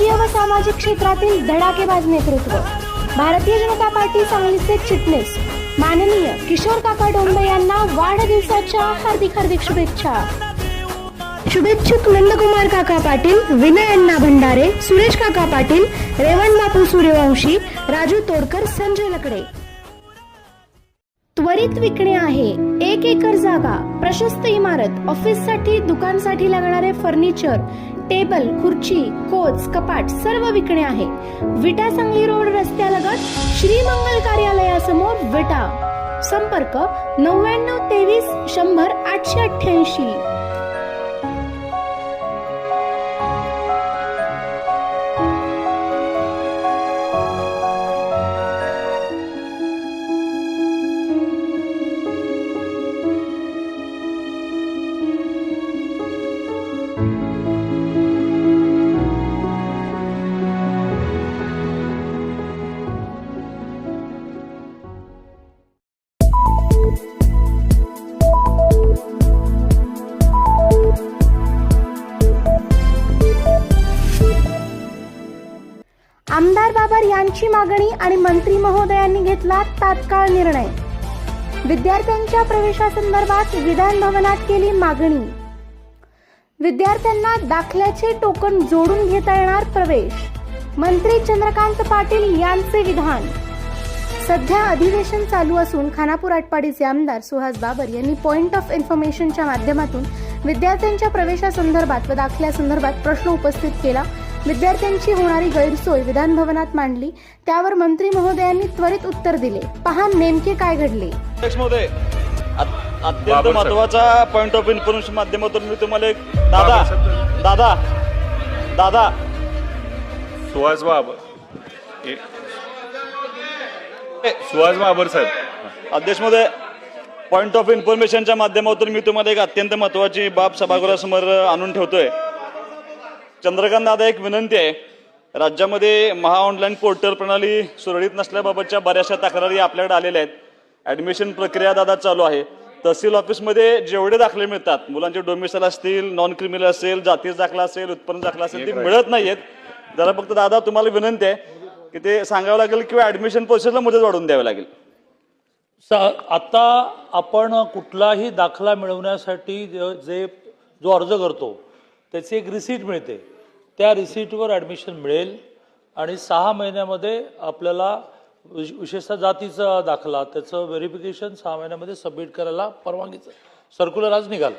सामाजिक क्षेत्रातील धडाकेबाज नेतृत्व. भारतीय जनता पार्टी सांगलीचे चिटणीस. माननीय किशोर काका डोंबे यांना वाढदिवसाच्या हार्दिक हार्दिक शुभेच्छा. शुभेच्छुक नंदकुमार काका पाटील विनय अण्णा भंडारे सुरेश काका पाटील रेवण बापू सूर्यवंशी राजू तोडकर संजय लकडे. त्वरित विकणे आहे. एक एकर जागा प्रशस्त इमारत ऑफिससाठी दुकानसाठी लागणारे फर्निचर टेबल खुर्ची कोच कपाट सर्व विकणे आहे. विटा सांगली रोड रस्त्यालगत श्रीमंगल कार्यालयासमोर विटा. संपर्क नव्याण्णव तेवीस शंभर आठशे अठ्ठ्याऐंशी. आमदार बाबर यांची मागणी आणि मंत्री महोदयांनी घेतला तात्काळ निर्णय. विद्यार्थ्यांच्या प्रवेशासंदर्भात विधान भवनात केली मागणी. विद्यार्थ्यांना दाखल्याचे टोकन जोडून घेता येणार प्रवेश. मंत्री चंद्रकांत पाटील यांचे विधान. सध्या अधिवेशन चालू असून खानापूर आटपाडीचे आमदार सुहास बाबर यांनी पॉइंट ऑफ इन्फॉर्मेशनच्या माध्यमातून विद्यार्थ्यांच्या प्रवेशासंदर्भात व दाखल्यासंदर्भात प्रश्न उपस्थित केला. विद्यार्थ्यांची होणारी गैरसोय विधान भवनात मांडली त्यावर मंत्री महोदयांनी त्वरित उत्तर दिले. पहा नेमके काय घडले. अध्यक्ष महोदय अत- अत्यंत. महत्त्वाचा पॉइंट ऑफ इन्फॉर्मेशन माध्यमातून मी तुम्हाला एक दादा दादा दादा. सुहास बाबर. ए- सुहास बाबर साहेब. अध्यक्ष महोदय पॉइंट ऑफ इन्फॉर्मेशनच्या माध्यमातून मी तुम्हाला एक अत्यंत महत्वाची बाब सभागृहासमोर आणून ठेवतोय. चंद्रकांत दादा एक विनंती आहे. राज्यामध्ये महा ऑनलाईन पोर्टल प्रणाली सुरळीत नसल्याबाबतच्या बऱ्याचशा तक्रारी आपल्याकडे आलेल्या आहेत. ऍडमिशन प्रक्रिया दादा चालू आहे. तहसील ऑफिसमध्ये जेवढे दाखले मिळतात मुलांचे डोमिसाईल असतील नॉन क्रिमिनल असेल जातीय दाखला असेल उत्पन्न दाखला असेल ते मिळत नाहीयेत. जरा फक्त दादा तुम्हाला विनंती आहे की ते सांगावं लागेल किंवा ऍडमिशन प्रोसेसला मुदत वाढवून द्यावी लागेल. स- आता आपण कुठलाही दाखला मिळवण्यासाठी ज- जे जो अर्ज करतो त्याची एक रिसीट मिळते. त्या रिसीटवर ॲडमिशन मिळेल आणि सहा महिन्यामध्ये आपल्याला विशेषतः जातीचा दाखला त्याचं व्हेरिफिकेशन सहा महिन्यामध्ये सबमिट करायला परवानगीचं. सर्क्युलर आज निघाल.